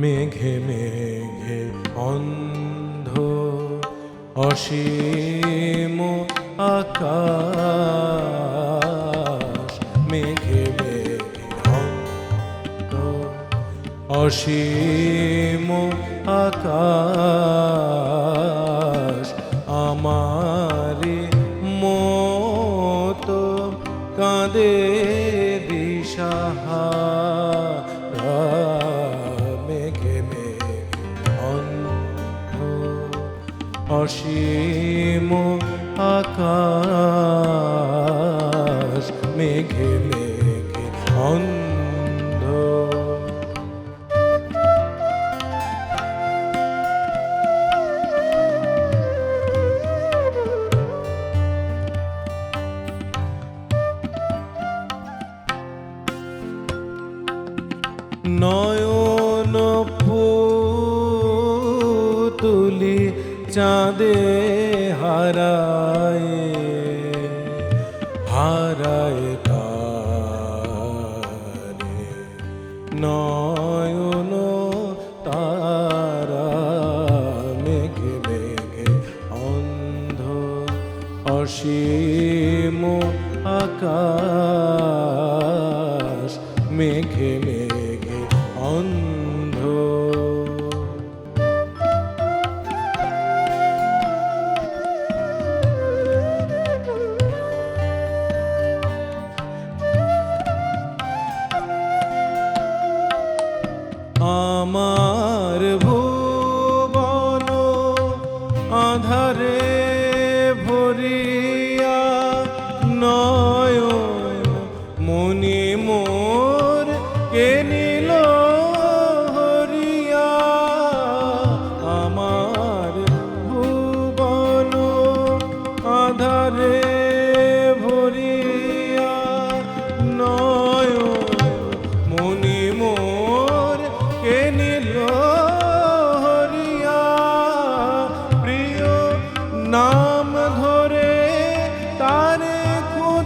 মেঘে মেঘে অন্ধ অসীম আকাশ। অসীম আকাশ আমারে মতো কাঁদে দিশাহারা মেঘে মেঘে অন্ধ অসীম আকাশ মেঘে নয়ন পুতুলি চাঁদে হারায় হারায় তারে। নয়ন তারা মেঘে মেঘে অন্ধ অসীম আকাশ মেঘে অন্ধ আমার ভুবন আধারে ভরিয়া নয়ন মনি মোর কে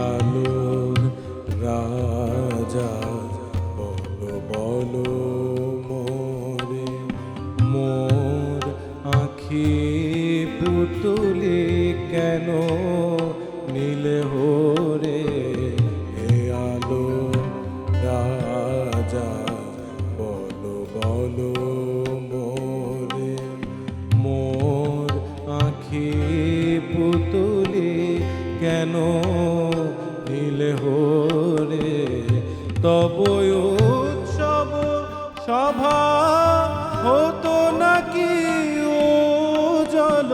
আলো উৎসব সভা হতো নাকি ও জল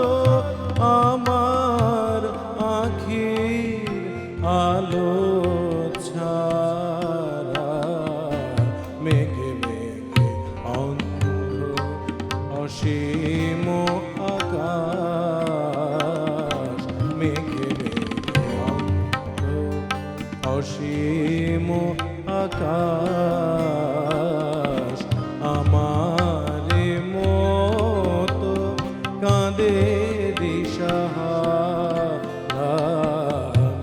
আমার আখির আলো ছাড়া মেঘে মেঘে অন্ধ অসীম। অসীম আকাশ আমার মত কাঁদে দিশাহারা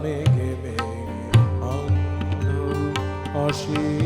মেঘে মেঘে অন্ধ অসীম